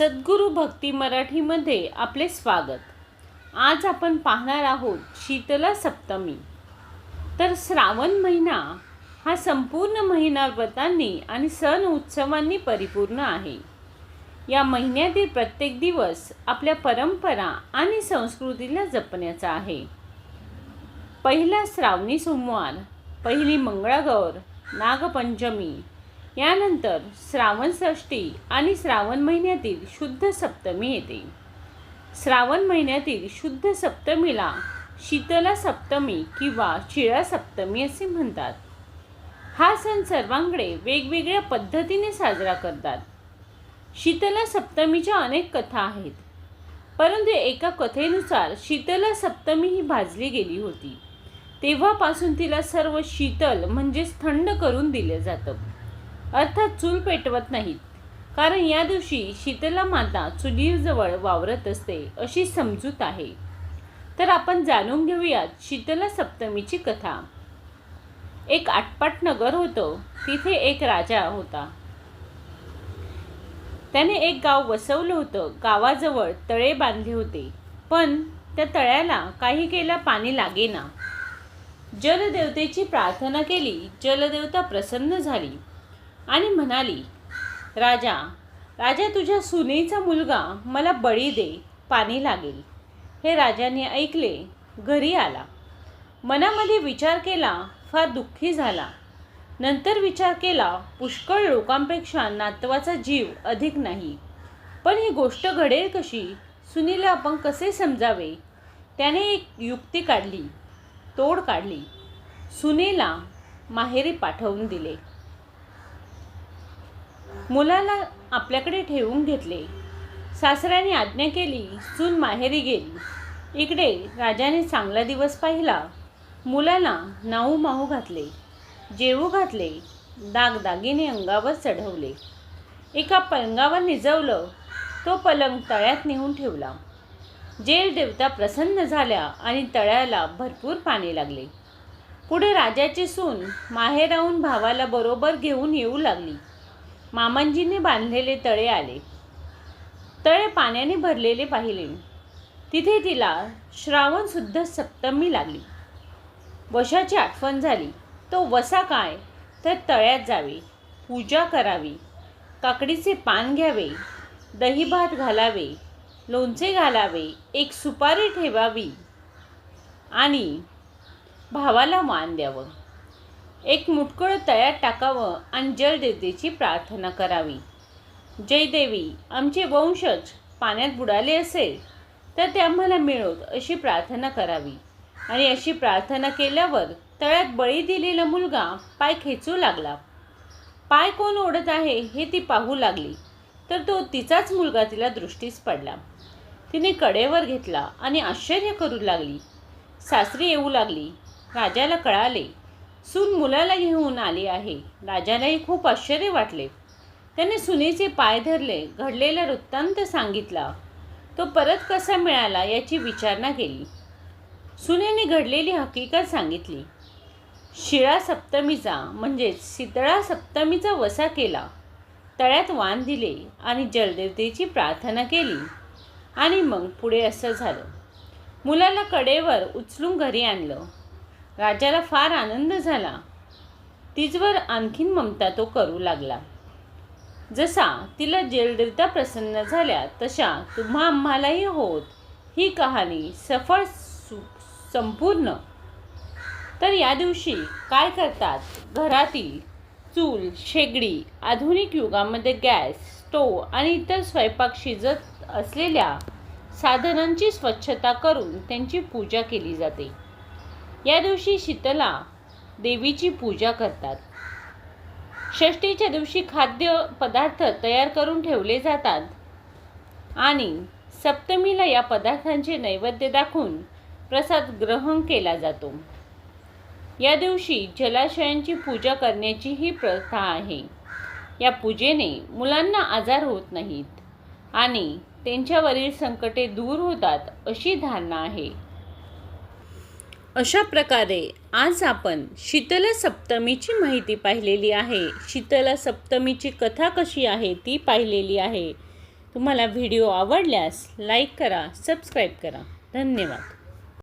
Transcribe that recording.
सद्गुरू भक्ती मराठीमध्ये आपले स्वागत. आज आपण पाहणार आहोत शीतला सप्तमी. तर श्रावण महिना हा संपूर्ण महिना व्रतांनी आणि सण उत्सवांनी परिपूर्ण आहे. या महिन्यातील प्रत्येक दिवस आपल्या परंपरा आणि संस्कृतीला जपण्याचा आहे. पहिला श्रावणी सोमवार पहिली मंगळागौर नागपंचमी यानंतर श्रावण षष्टी आणि श्रावण महिन्यातील शुद्ध सप्तमी येते. श्रावण महिन्यातील शुद्ध सप्तमीला शीतला सप्तमी किंवा शिळा सप्तमी असे म्हणतात. हा सण सर्वांकडे वेगवेगळ्या पद्धतीने साजरा करतात. शीतला सप्तमीच्या अनेक कथा आहेत. परंतु एका कथेनुसार शीतला सप्तमी ही भाजली गेली होती. तेव्हापासून तिला सर्व शीतल म्हणजेच थंड करून दिलं जातं. अर्थात चूल पेटवत नाहीत. कारण या दिवशी शीतला माता चुलीजवळ वावरत असते अशी समजूत आहे. तर आपण जाणून घेऊयात शीतला सप्तमीची कथा. एक आटपाट नगर होतं. तिथे एक राजा होता. त्याने एक गाव वसवलं होतं. गावाजवळ तळे बांधले होते. पण त्या तळ्याला काही केला पाणी लागेना. जलदेवतेची प्रार्थना केली. जलदेवता प्रसन्न झाली. आणि म्हणाली राजा राजा तुझ्या सुनेचा मुलगा मला बळी दे पाणी लागेल. हे राजाने ऐकले घरी आला. मनामध्ये विचार केला फार दुःखी झाला. नंतर विचार केला पुष्कळ लोकांपेक्षा नातवाचा जीव अधिक नाही. पण ही गोष्ट घडेल कशी? सुनीला आपण कसे समजावे? त्याने एक युक्ती काढली तोड काढली. सुनेला माहेरी पाठवून दिले. मुलाला आपल्याकडे ठेवून घेतले. सासऱ्याने आज्ञा केली सून माहेरी गेली. इकडे राजाने चांगला दिवस पाहिला. मुलाला नाऊ माहू घातले जेवू घातले दागदागिने अंगावर चढवले. एका पलंगावर निजवलं तो पलंग तळ्यात नेऊन ठेवला. जेल देवता प्रसन्न झाल्या आणि तळ्याला भरपूर पाणी लागले. पुढे राजाची सून माहेराहून भावाला बरोबर घेऊन येऊ लागली. मामांजींनी बांधलेले तळे आले. तळे पाण्याने भरलेले पाहिले. तिथे तिला श्रावण शुद्ध सप्तमी लागली. वशाची आठवण झाली. तो वसा काय? तर तळ्यात जावे. पूजा करावी. काकडीचे पान घ्यावे. दही भात घालावे. लोणचे घालावे. एक सुपारी ठेवावी. आणि भावाला मान द्यावं. एक मुटकळ तळ्यात टाकावं आणि जलदेवतेची प्रार्थना करावी. जयदेवी आमचे वंशज पाण्यात बुडाले असेल तर ते आम्हाला मिळोत अशी प्रार्थना करावी. आणि अशी प्रार्थना केल्यावर तळ्यात बळी दिलेला मुलगा पाय खेचू लागला. पाय कोण ओढत आहे हे ती पाहू लागली तर तो तिचाच मुलगा तिला दृष्टीस पडला. तिने कडेवर घेतला आणि आश्चर्य करू लागली. सासरी येऊ लागली. राजाला कळाले सून मुलाला घेऊन आली आहे. राजालाही खूप आश्चर्य वाटले. त्याने सुनेचे पाय धरले घडलेला वृत्तांत सांगितला. तो परत कसा मिळाला याची विचारणा केली. सुनेने घडलेली हकीकत सांगितली. शिळा सप्तमीचा म्हणजेच शीतळा सप्तमीचा वसा केला. तळ्यात वाण दिले आणि जलदेवतेची प्रार्थना केली. आणि मग पुढे असं झालं. मुलाला कडेवर उचलून घरी आणलं. राजाला फार आनंद झाला. तिचवर आणखीन ममता तो करू लागला. जसा तिला जलदेवता प्रसन्न झाल्या तशा तुम्हा आम्हालाही होत. ही कहाणी सफळ संपूर्ण. तर या दिवशी काय करतात? घरातील चूल शेगडी आधुनिक युगामध्ये गॅस स्टोव आणि इतर स्वयंपाक शिजत असलेल्या साधनांची स्वच्छता करून त्यांची पूजा केली जाते. या दिवशी शीतला देवीची पूजा करतात. षष्टीच्या दिवशी खाद्य पदार्थ तयार करून ठेवले जातात आणि सप्तमीला या पदार्थांचे नैवेद्य दाखवून प्रसाद ग्रहण केला जातो. या दिवशी जलाशयांची पूजा करण्याची ही प्रथा आहे. या पूजेने मुलांना आजार होत नाहीत आणि त्यांच्यावरील संकटे दूर होतात अशी धारणा आहे. अशा प्रकारे आज आपण शीतला सप्तमीची माहिती पाहिलेली आहे. शीतला सप्तमीची कथा कशी आहे ती पाहिलेली आहे. तुम्हाला व्हिडिओ आवडल्यास लाईक करा सबस्क्राईब करा. धन्यवाद.